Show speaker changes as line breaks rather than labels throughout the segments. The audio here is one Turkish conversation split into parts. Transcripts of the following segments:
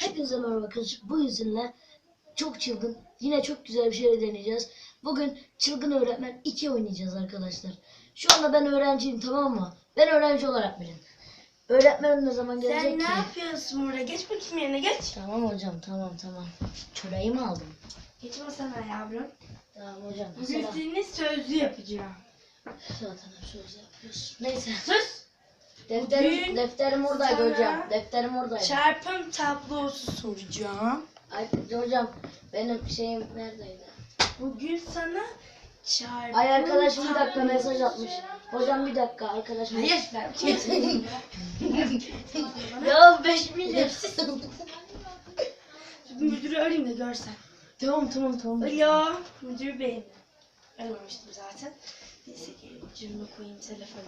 Hepinize merhaba arkadaşlar. Bu yüzünle çok çılgın, yine çok güzel bir şey deneyeceğiz. Bugün Çılgın Öğretmen 2 oynayacağız arkadaşlar. Şu anda ben öğrenciyim tamam mı? Ben öğrenci olarak bilin. Öğretmenim ne zaman gelecek
Sen ne
ki?
yapıyorsun burada? Geç bakayım yerine geç.
Tamam hocam tamam tamam. Çöreği mi aldım?
Geç masana yavrum.
Tamam hocam.
Bugün
Mesela
seni sözlü yapacağım.
zaten hep söz yapıyoruz. Neyse.
Sus.
Defterim,
Bugün
defterim
sana
hocam. Defterim oradaydı.
Çarpım tablosu soracağım.
Ay hocam benim şeyim neredeydi?
Bugün sana çarpım
Ay arkadaşım bir dakika
tablosu-
mesaj atmış. Hocam bir dakika arkadaşım.
Hayır ver. Kim?
ya 5 milyon.
Müdürü arayayım da görsen.
tamam tamam tamam.
Alo. Müdür bey. Aramamıştım zaten. Neyse ki cebime koyayım telefonu.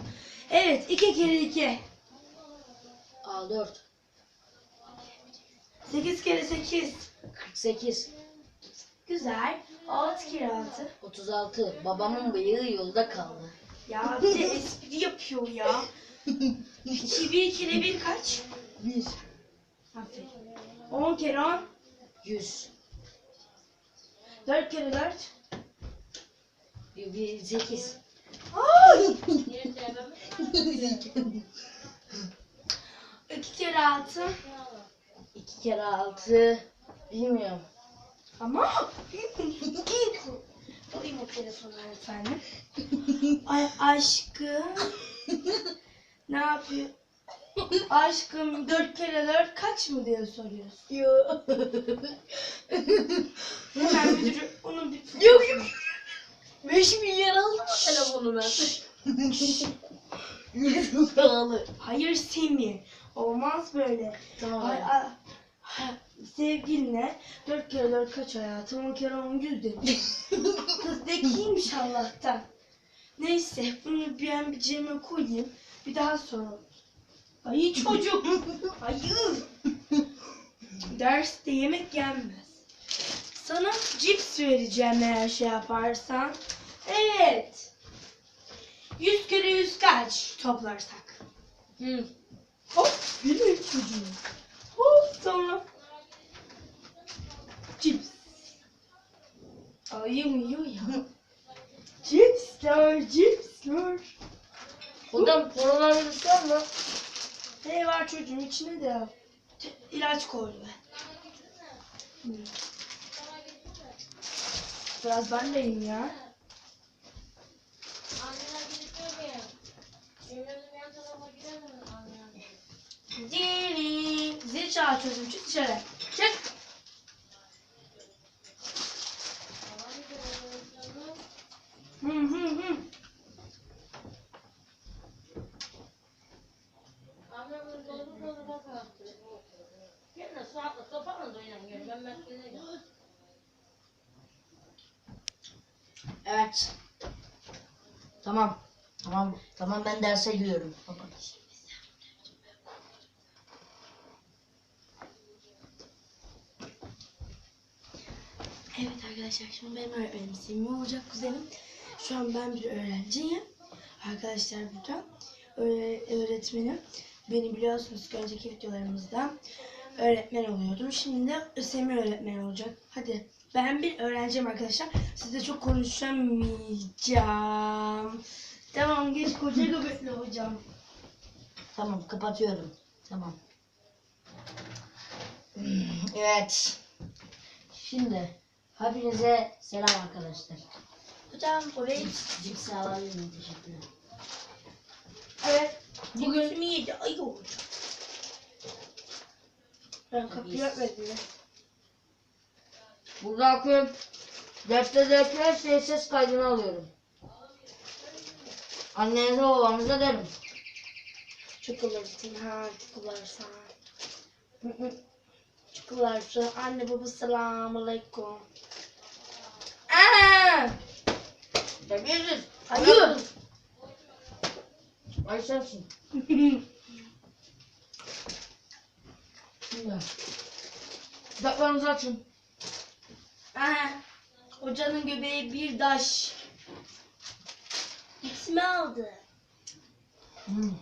Evet. iki kere iki.
Aa 4.
Sekiz kere sekiz.
48.
Güzel. Altı kere altı.
36. Babamın bıyığı yolda kaldı.
Ya bir de espri yapıyor ya. İki bir kere bir kaç?
1.
Aferin. On kere on.
100.
Dört kere dört.
8.
Ay! İki kere altı.
2 kere 6. Bilmiyorum.
Ama Alayım o telefonu efendim. Ay aşkım. ne yapıyor? Aşkım dört kere dört kaç mı diye soruyorsun.
Yok.
Hemen müdürü onun bir
Yok yok. 5 milyar aldım o telefonu ben. Yüz pahalı.
Hayır Semih. Olmaz böyle.
Tamam.
Ay, ha, sevgilinle dört kere dört kaç hayatım? On kere on yüz demiş. Kız zekiymiş Allah'tan. Neyse bunu ben bir cebime koyayım. Bir daha soralım. Ay çocuk. Hayır. Derste yemek yenmez. Sana cips vereceğim eğer şey yaparsan. Evet. Yüz kere yüz kaç toplarsak.
Hı.
Hop benim çocuğum. Hop sonra. Cips. Ayım yiyor ya. Cipsler, cipsler.
Hocam koronavirüs var mı?
Ne var çocuğum içine de ilaç koydu ben. Biraz ben de yiyeyim ya. Dili. Zil çağır çocuğum çık dışarı. Çık. Hı hı hı.
Evet. Tamam. Tamam. Tamam ben derse gidiyorum. Baba.
Evet arkadaşlar şimdi benim öğretmenim Semih olacak kuzenim. Şu an ben bir öğrenciyim. Arkadaşlar burada öğre- öğretmenim. Beni biliyorsunuz ki önceki videolarımızda öğretmen oluyordum. Şimdi de Semih öğretmen olacak. Hadi ben bir öğrenciyim arkadaşlar. Sizle çok konuşamayacağım. Tamam geç koca göbekli hocam.
Tamam kapatıyorum. Tamam. Hmm, Evet. Şimdi hepinize selam arkadaşlar.
Hocam orayı
Cips, cips alabilir miyim? Teşekkürler.
Evet.
Bugün-
Bugün mi yedi? Ay oldu. Ben kapıyı örtmedim. ya.
Buradaki defterdeki her şey ses kaydını alıyorum. Annenize babanıza derim.
Çıkılırsın ha, hı. Çıkılırsın. Anne baba selamun aleyküm. Aa!
Terbiyesiz.
Hayır.
Ay sensin. Şimdi. Dudaklarınızı açın.
Aha. Hocanın göbeği bir daş. İsmi aldı.
Hmm.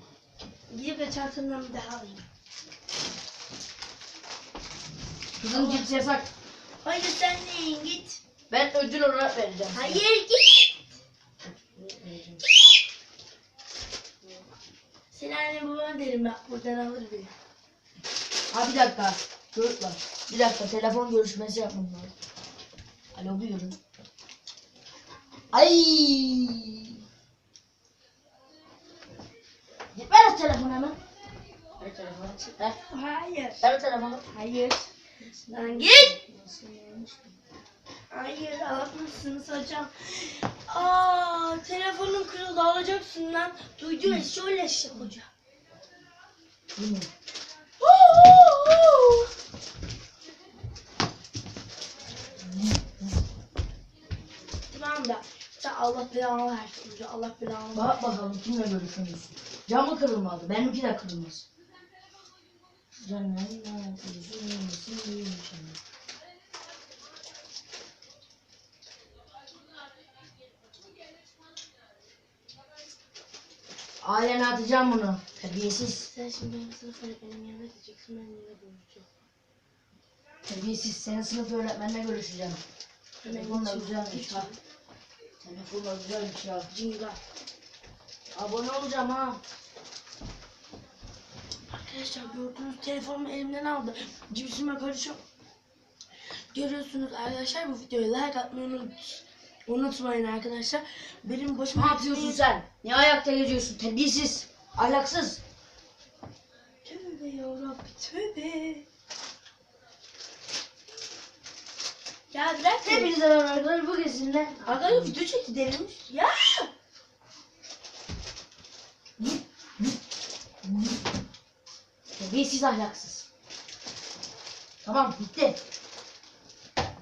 Gidip de çantamdan bir daha alayım.
Kızım cips yasak.
Hayır sen neyin git.
Ben ödül olarak vereceğim.
Hayır git. Sen anne babana derim ben buradan alır beni.
Ha bir dakika. Çocuklar. Bir dakika telefon görüşmesi yapmam lazım. Alo buyurun. Ay. Ver o telefonu hemen. Ver telefonu. Ver.
Hayır.
Ver o telefonu.
Hayır. Lan git. Hayır alamazsınız hocam. Aa telefonum kırıldı alacaksın lan. Duydun ya şöyle şey hocam. Tamam da sen Allah belanı versin hocam. Allah belanı versin.
Bak bakalım kimle görüşüyorsun. Camı kırılmadı. Benimki de kırılmaz. Canım uzun musun Ailene atacağım bunu. Terbiyesiz.
Sen şimdi benim sınıf öğretmenim yanına gideceksin ben yine görüşeceğim.
Terbiyesiz. Senin sınıf öğretmenle görüşeceğim. Telefonla güzelmiş ha. Telefonla güzelmiş ya.
Cinga.
Abone olacağım ha.
Arkadaşlar gördüğünüz telefonumu elimden aldı. Cipsime karışıp Görüyorsunuz arkadaşlar bu videoya like atmayı unut unutmayın arkadaşlar. Benim başıma
Ne yapıyorsun sen? Niye ayakta geziyorsun? Terbiyesiz. Ahlaksız.
Tövbe yarabbi tövbe. Ya bırak.
Hepinize merhaba arkadaşlar. Bu sizinle.
Arkadaşlar video çekti delirmiş. Ya.
Terbiyesiz ahlaksız. Tamam bitti.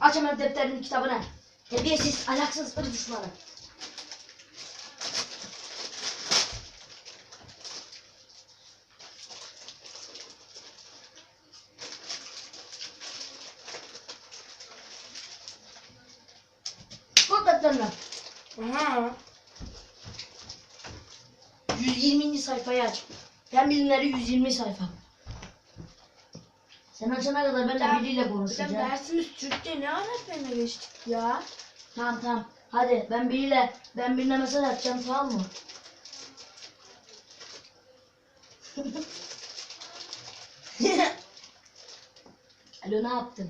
Aç hemen defterini kitabını. Terbiyesiz ahlaksız ırk düşmanı. Tut defterini.
Aha.
120. sayfayı aç. Fen bilimleri 120 sayfa. Sen açana kadar ben de
Hocam,
biriyle
Hocam
konuşacağım.
dersimiz Türkçe ne öğretmenine geçtik ya?
Tamam tamam. Hadi ben biriyle ben birine mesaj atacağım tamam mı? Alo ne yaptın?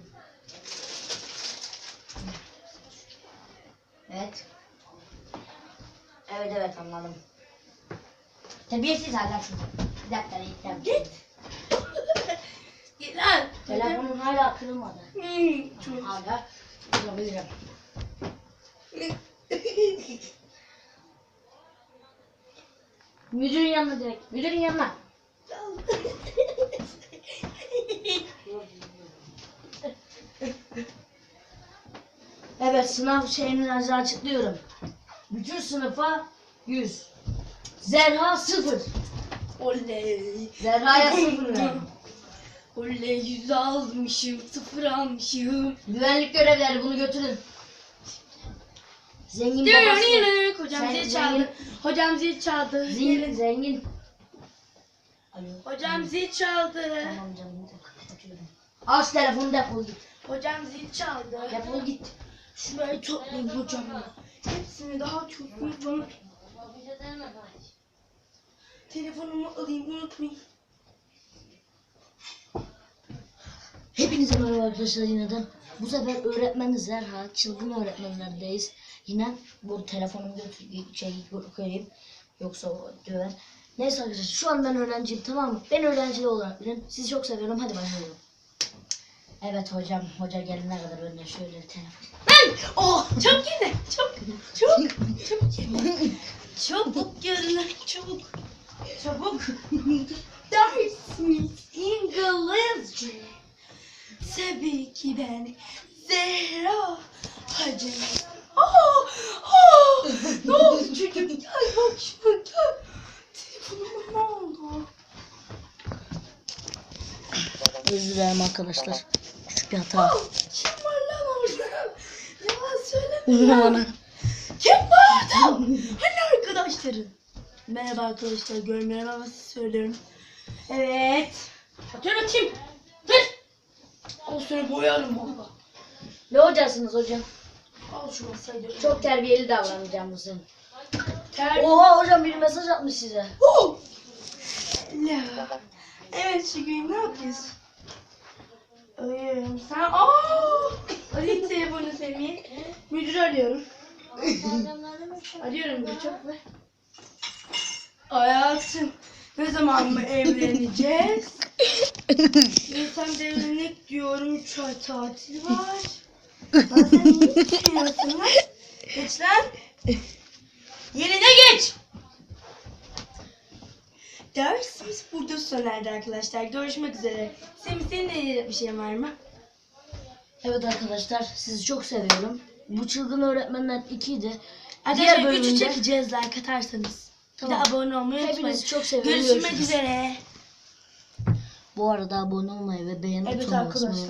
Evet. Evet evet anladım. Terbiyesiz şunu. Bir dakika gideceğim.
Git. Lan.
Telefonun hala kırılmadı.
Çok-
Hala kırabilirim. Müdürün yanına direkt. Müdürün yanına. Evet sınav şeyini açıklıyorum. Bütün sınıfa 100. Zerha 0.
Oley.
Zerha'ya 0 verdim.
Oley yüzü almışım, sıfır almışım.
Güvenlik görevlileri bunu götürün. Zengin babası.
Dönüyoruz. Hocam
Sen
zil çaldı.
zengin-
Hocam zil çaldı.
Zengin. Zengin. Alo.
Hocam zil çaldı.
Tamam canım kapatıyorum. Al şu telefonu defol git.
Hocam zil çaldı.
Defol git.
Şurayı toplayın hocam. Hepsini daha çok bana telefonumu alayım unutmayın.
Hepinize merhaba arkadaşlar yineden. Bu sefer öğretmen Zerha, çılgın öğretmenlerdeyiz. Yine bu telefonumu götür, şey koyayım. Yoksa o döver. Neyse arkadaşlar şu an ben öğrenciyim tamam mı? Ben öğrenci olarak bilin. Sizi çok seviyorum. Hadi başlayalım. Evet hocam. Hoca gelene kadar ben de şöyle telefon.
Oh çok yine çok çok çabuk yine. Çabuk yarına çabuk. Çabuk. Dersimiz İngilizce. Tabii ki ben Zehra Hacı. Oh, oh, ne oldu çocuk? Gel bak şuna gel. Telefonuma ne oldu?
Özür dilerim arkadaşlar. Küçük bir hata.
Oh, kim var lan orada? Yalan söyleme
bana.
Kim var orada? Hani arkadaşların? Merhaba arkadaşlar, görmeyen ama size söylüyorum. Evet. Atıyorum kim? Al seni boyarım valla.
Ne hocarsınız hocam?
Al şu masayı.
Çok terbiyeli davranacağım bu senin.
ter...
Oha hocam bir mesaj atmış size.
Oh! La. Evet Şükrü ne yapıyorsun? Arıyorum. Sen aaa! Arayayım telefonu Semih. Müdürü arıyorum. arıyorum bir çok ver. Hayatım ne zaman mı evleneceğiz? İnsan evlenmek diyorum. Üç ay tatil var. Bazen niye düşünüyorsun lan? Geç lan. Yerine geç. Dersimiz burada sona erdi arkadaşlar. Görüşmek üzere. Semih senin de bir şey var mı?
Evet arkadaşlar sizi çok seviyorum. Bu çılgın öğretmenler 2'ydi. Diğer
Arkadaşlar
bölümde
üçü çekeceğiz like atarsanız.
Tamam.
Bir de abone olmayı unutmayın.
hepinizi çok seviyorum.
Görüşmek
Görüşürüz.
üzere.
Bu arada abone olmayı ve beğeni
Evet
butonuna
arkadaşlar.